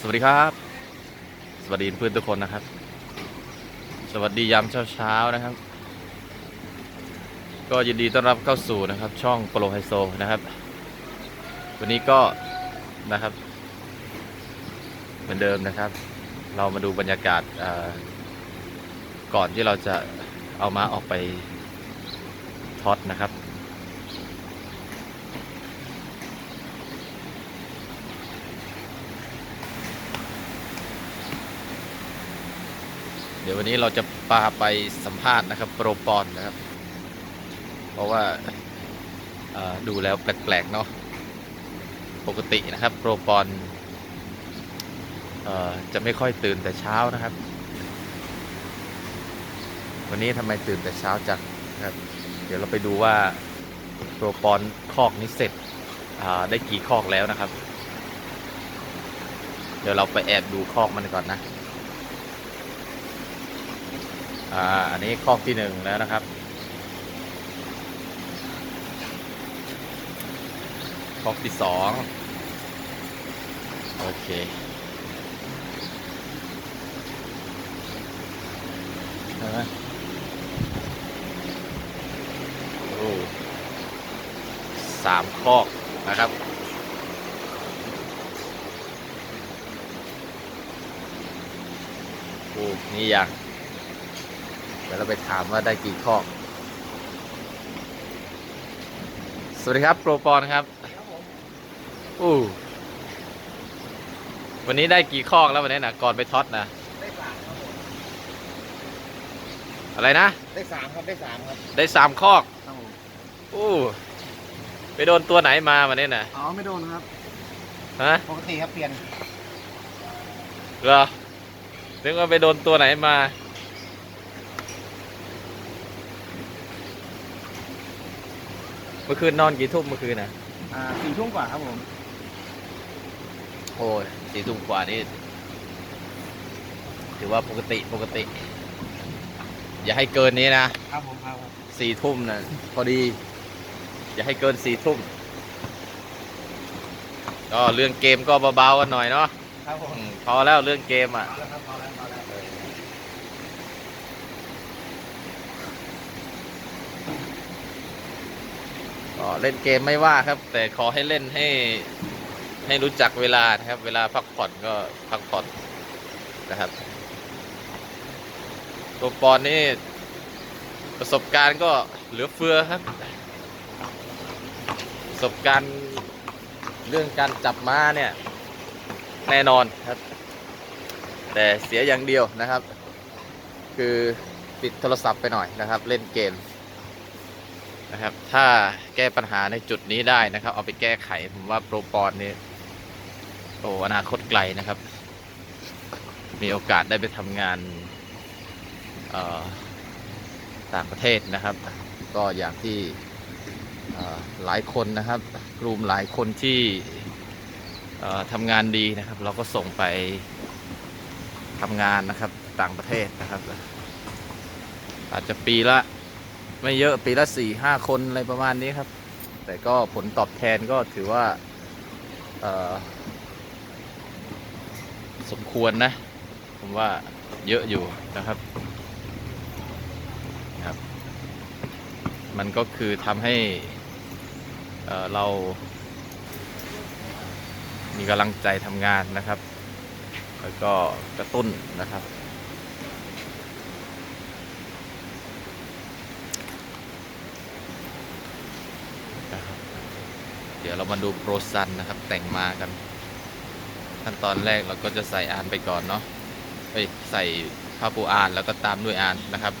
สวัสดีครับ สวัสดีเพื่อนทุกคนนะครับ สวัสดียามเช้าเช้าๆนะครับ ก็ยินดีต้อนรับเข้าสู่นะครับ ช่องโปรไฮโซนะครับ วันนี้ก็นะครับ เหมือนเดิมนะครับ เรามาดูบรรยากาศก่อนที่เราจะเอามาออกไปท็อตนะครับ ดี๋ยววันนี้เราจะพาไปสัมภาษณ์นะครับ โปรปอนนะครับ เพราะว่าดูแล้วแปลกๆเนาะปกตินะครับ โปรปอนจะไม่ค่อยตื่นแต่เช้านะครับ วันนี้ทำไมตื่นแต่เช้าจังนะครับ เดี๋ยวเราไปดูว่าโปรปอนคอกนี้เสร็จได้กี่คอกแล้วนะครับ เดี๋ยวเราไปแอบดูคอกมันก่อนนะ อ่าอันนี้คอกที่หนึ่งแล้วนะครับคอกที่สองโอเคนไหมโอ้สามคอกนะครับโอ้นี่ยัง เดี๋ยวเราไปถามว่าได้กี่ข้อสวัสดีครับ โปรปอนครับอู้วันนี้ได้กี่ข้อแล้ววันนี้นะก่อนไปท็อตนะได้สามครับผมอะไรนะ ได้สามครับได้สามครับได้สามข้อครับผมอู้ไปโดนตัวไหนมาวันนี้นะอ๋อไม่โดนครับฮะปกติครับเปลี่ยนเหรอนึกว่าไปโดนตัวไหนมา มื่อคืนนอนกี่ทุ่มเมื่อคืนนะอ่าสี่ทุ่มกว่าครับผม โอ้ยสี่ทุ่มกว่านี่ถือว่าปกติปกติ อย่าให้เกินนี้นะครับผมครับสี่ทุ่มนะพอดี อย่าให้เกินสี่ทุ่มก็เรื่องเกมก็เบาๆกันหน่อยเนาะครับผมอืมพอแล้วเรื่องเกมอะเอาแล้วครับเอาแล้วเอาแล้ว ก็เล่นเกมไม่ว่าครับ แต่ขอให้เล่นให้ให้รู้จักเวลานะครับ เวลาพักผ่อนก็พักผ่อนนะครับ ตัวปอนนี่ประสบการณ์ก็เหลือเฟือครับ ประสบการณ์เรื่องการจับม้าเนี่ยแน่นอนครับ แต่เสียอย่างเดียวนะครับ คือปิดโทรศัพท์ไปหน่อยนะครับ เล่นเกม นะครับ ถ้าแก้ปัญหาในจุดนี้ได้นะครับ เอาไปแก้ไขผมว่าโปรปอนนี่โอ้อนาคตไกลนะครับ มีโอกาสได้ไปทำงานต่างประเทศนะครับ ก็อย่างที่หลายคนนะครับกลุ่มหลายคนที่ทำงานดีนะครับ เราก็ส่งไปทำงานนะครับต่างประเทศนะครับ อาจจะปีละ ไม่เยอะปีละสี่ห้าคนอะไรประมาณนี้ครับ แต่ก็ผลตอบแทนก็ถือว่าสมควรนะ ผมว่าเยอะอยู่นะครับครับ มันก็คือทำให้เเรา มีกำลังใจทำงานนะครับ แล้วก็กระตุ้นนะครับ เรามาดูโปรซันนะครับ แต่งมากัน ขั้นตอนแรกเราก็จะใส่อานไปก่อนเนาะเอ้ยใส่ผ้าปูอานแล้วก็ตามด้วยอานนะครับ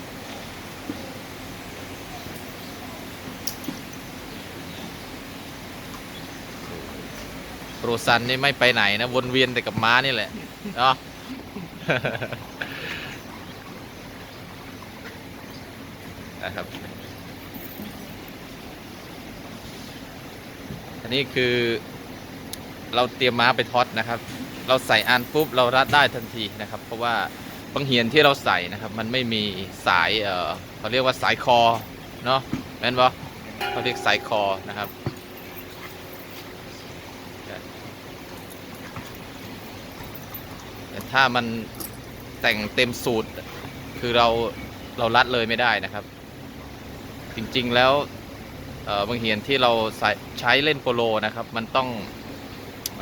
โปรซันนี่ไม่ไปไหนนะวนเวียนแต่กับม้านี่แหละเนาะนะครับ อันนี้คือ เราเตรียมม้าไปทอดนะครับ เราใส่อันปุ๊บเรารัดได้ทันทีนะครับ เพราะว่าบางเหียนที่เราใส่นะครับ มันไม่มีสายเออเขาเรียกว่าสายคอเนาะแม่นปะเขาเรียกสายคอนะครับแต่ถ้ามันแต่งเต็มสูตรคือเราเรารัดเลยไม่ได้นะครับ จริงๆแล้ว บางเหียนที่เราใช้เล่นโปโลนะครับ มันต้อง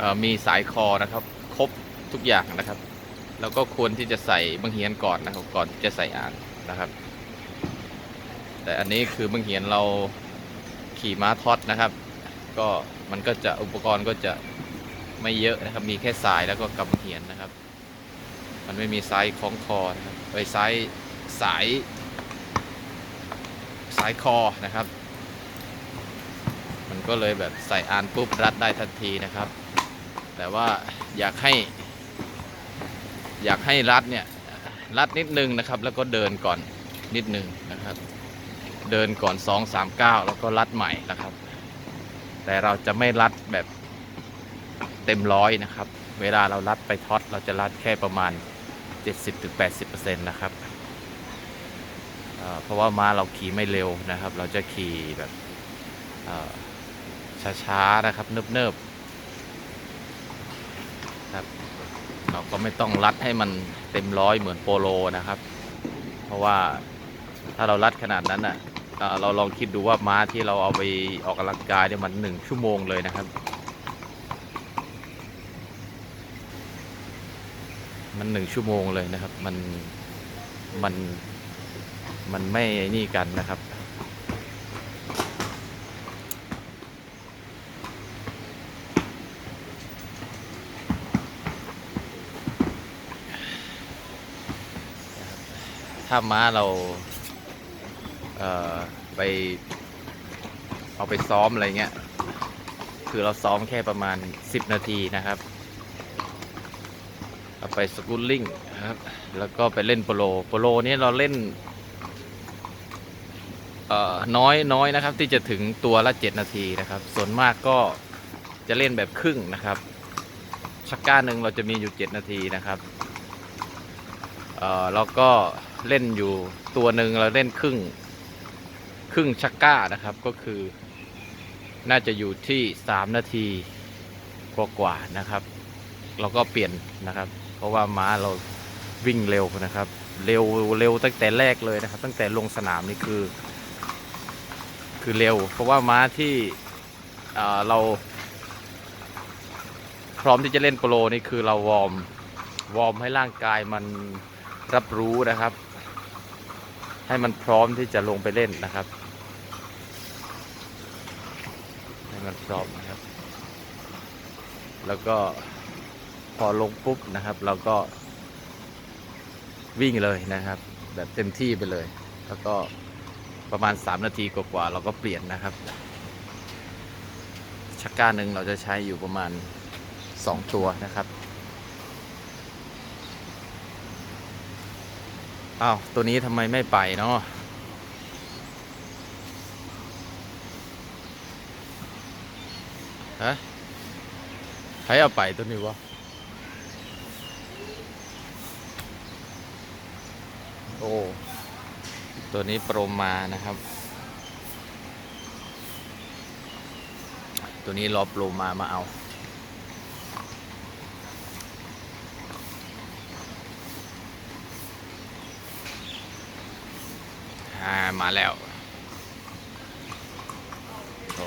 ออมีสายคอนะครับ ครบทุกอย่างนะครับแล้วก็ควรที่จะใส่บางเหียนก่อนนะครับ ก่อนที่จะใส่อ่านนะครับ แต่อันนี้คือบางเหียนเราขี่ม้าท็อตนะครับ ก็มันก็จะอุปกรณ์ก็จะไม่เยอะนะครับ มีแค่สายแล้วก็กำเหียนนะครับ มันไม่มีไซส์คล้องคอนะครับไปไซส์สายสายคอนะครับ ก็เลยแบบใส่อานปุ๊บรัดได้ทันทีนะครับ แต่ว่าอยากให้ อยากให้รัดเนี่ยรัดนิดนึงนะครับ แล้วก็เดินก่อนนิดนึงนะครับ เดินก่อน 2 3 9 แล้วก็รัดใหม่นะครับ แต่เราจะไม่รัดแบบเต็มร้อยนะครับ เวลาเรารัดไปท็อตเราจะรัดแค่ประมาณ 70-80%นะครับเอ่อเพราะว่าม้าเราขี่ไม่เร็วนะครับ เราจะขี่แบบ ช้าๆนะครับเนิบๆครับ เราก็ไม่ต้องรัดให้มันเต็มร้อยเหมือนโปโลนะครับ เพราะว่าถ้าเรารัดขนาดนั้นอะเอ่อเราลองคิดดูว่าม้าที่เราเอาไปออกกำลังกายเนี่ยมันหนึ่งชั่วโมงเลยนะครับ มันหนึ่งชั่วโมงเลยนะครับ มันมันมันไม่นี่กันนะครับ ถ้าม้าเราเอ่อไปเอาไปซ้อมอะไรเงี้ย คือเราซ้อมแค่ประมาณ 10 นาทีนะครับเราไปสกูลลิ่งนะครับ แล้วก็ไปเล่นโปโล โปโลนี้เราเล่นเอ่อน้อยน้อยนะครับ ที่จะถึงตัวละ 7 นาทีนะครับ ส่วนมากก็จะเล่นแบบครึ่งนะครับชักก้าหนึ่งเราจะมีอยู่ 7 นาทีนะครับ เอ่อแล้วก็ เล่นอยู่ตัวหนึ่งเราเล่นครึ่ง ครึ่งชักก้านะครับก็คือ น่าจะอยู่ที่3นาทีกว่าๆนะครับ เราก็เปลี่ยนนะครับ เพราะว่าม้าเราวิ่งเร็วนะครับ เร็วเร็วตั้งแต่แรกเลยนะครับ ตั้งแต่ลงสนามนี่คือ คือเร็ว เพราะว่าม้าที่เเราพร้อมที่จะเล่นโปโลนี่คือเราวอร์มวอร์มให้ร่างกายมันรับรู้นะครับ ให้มันพร้อมที่จะลงไปเล่นนะครับ ให้มันพร้อมนะครับ แล้วก็พอลงปุ๊บนะครับ เราก็วิ่งเลยนะครับ แบบเต็มที่ไปเลย แล้วก็ประมาณ 3 นาทีกว่าๆเราก็เปลี่ยนนะครับชักก้าหนึ่งเราจะใช้อยู่ประมาณ 2 ตัวนะครับ อ้าวตัวนี้ทำไมไม่ไปเนาะฮะใครเอาไปตัวนี้วะโอ้ตัวนี้โปรมานะครับ ตัวนี้รอโปรมามาเอา อ่ามาแล้วโต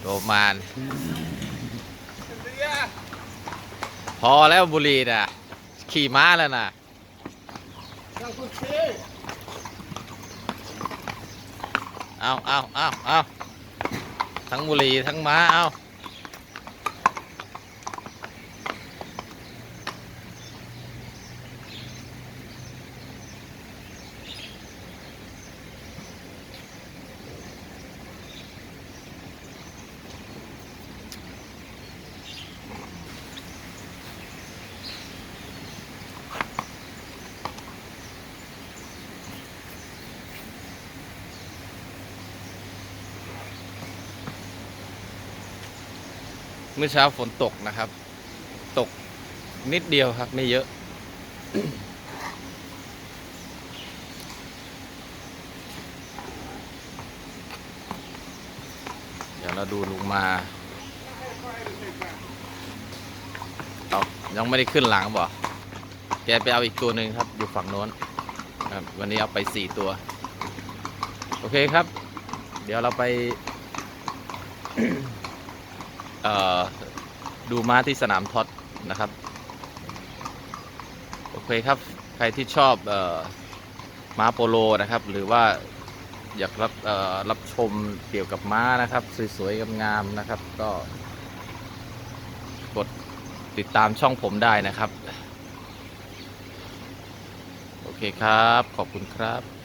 โตมานพอแล้วบุรีน่ะขี่ม้าแล้วนะเอาเอาเอาเอาทั้งบุรีทั้งม้าเอา เมื่อเช้าฝนตกนะครับ ตกนิดเดียวครับไม่เยอะ เดี๋ยวเราดูลุงมาเอายังไม่ได้ขึ้นหลังบ่แกไปเอาอีกตัวหนึ่งครับ อยู่ฝั่งโน้นครับวันนี้เอาไปสี่ตัว โอเคครับ เดี๋ยวเราไป ดูม้าที่สนามท็อตนะครับ โอเคครับ ใครที่ชอบออม้าโปโลนะครับ หรือว่าอยากรับรับชมเกี่ยวกับม้านะครับ สวยๆงามๆนะครับ ก็กดติดตามช่องผมได้นะครับ โอเคครับ ขอบคุณครับ